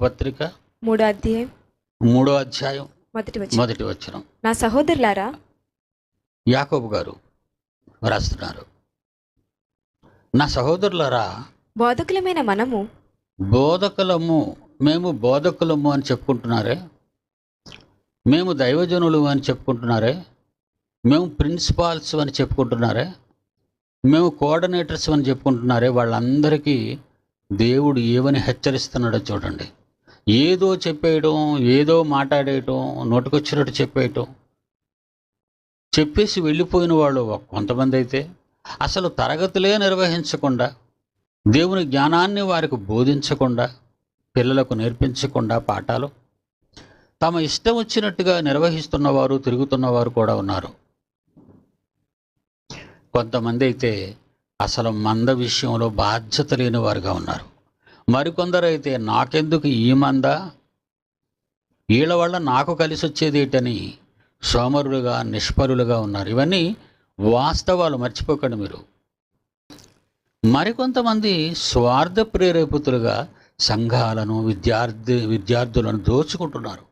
పత్రిక మూడో అధ్యాయం మూడో అధ్యాయం మొదటి మొదటి వచనం. నా సహోదరులారా యాకోబు గారు రాస్తున్నారు. నా సహోదరులారా బోధకులమైన మనము బోధకులము మేము బోధకులము అని చెప్పుకుంటున్నారే? మేము దైవజనులు అని చెప్పుకుంటున్నారే? మేము ప్రిన్సిపాల్స్ అని చెప్పుకుంటున్నారే? మేము కోఆర్డినేటర్స్ అని చెప్పుకుంటున్నారే? వాళ్ళందరికీ దేవుడు ఏమని హెచ్చరిస్తున్నాడో చూడండి. ఏదో చెప్పేయడం ఏదో మాట్లాడేయటం నోటికొచ్చినట్టు చెప్పేయటం. చెప్పేసి వెళ్ళిపోయిన వాళ్ళు కొంతమంది అయితే అసలు తరగతులే నిర్వహించకుండా దేవుని జ్ఞానాన్ని వారికి బోధించకుండా పిల్లలకు నేర్పించకుండా పాఠాలు తమ ఇష్టం వచ్చినట్టుగా నిర్వహిస్తున్నవారు తిరుగుతున్నవారు కూడా ఉన్నారు. కొంతమంది అయితే అసలు మంద విషయంలో బాధ్యత లేని వారుగా ఉన్నారు. మరికొందరైతే నాకెందుకు ఈ మంద? వీళ్ళ వల్ల నాకు కలిసి వచ్చేదేటని సోమరులుగా నిష్పరులుగా ఉన్నారు. ఇవన్నీ వాస్తవాలు మర్చిపోకండి మీరు. మరికొంతమంది స్వార్థ ప్రేరేపితులుగా సంఘాలను విద్యార్థి విద్యార్థులను దోచుకుంటున్నారు.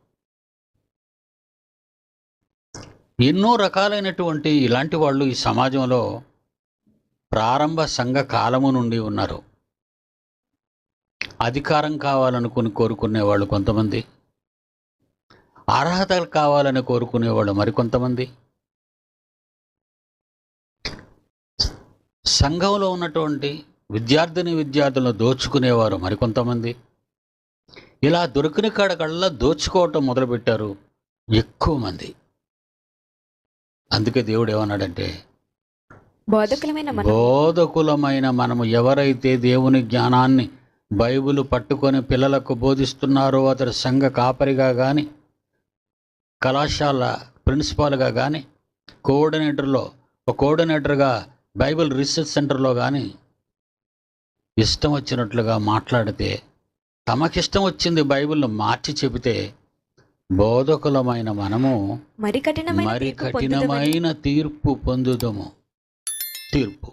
ఎన్నో రకాలైనటువంటి ఇలాంటి వాళ్ళు ఈ సమాజంలో ప్రారంభ సంఘ కాలము నుండి ఉన్నారు. అధికారం కావాలనుకుని కోరుకునే వాళ్ళు కొంతమంది. అర్హతలు కావాలని కోరుకునేవాళ్ళు మరికొంతమంది సంఘంలో ఉన్నటువంటి విద్యార్థిని విద్యార్థులను దోచుకునేవారు మరికొంతమంది ఇలా దొరికిన కాడకల్లా దోచుకోవటం మొదలుపెట్టారు ఎక్కువ మంది. అందుకే దేవుడు ఏమన్నాడంటే బోధకులమైన మనం బోధకులమైన మనము ఎవరైతే దేవుని జ్ఞానాన్ని బైబిల్ పట్టుకొని పిల్లలకు బోధిస్తున్నారో అతడు సంఘ కాపరిగా కానీ కళాశాల ప్రిన్సిపాల్గా కానీ కోఆర్డినేటర్లో ఒక కోఆర్డినేటర్గా బైబిల్ రీసెర్చ్ సెంటర్లో కానీ ఇష్టం వచ్చినట్లుగా మాట్లాడితే తమకిష్టం వచ్చింది బైబిల్ను మార్చి చెబితే బోధకులమైన మనము మరి కఠినమైన తీర్పు పొందుదము. తీర్పు.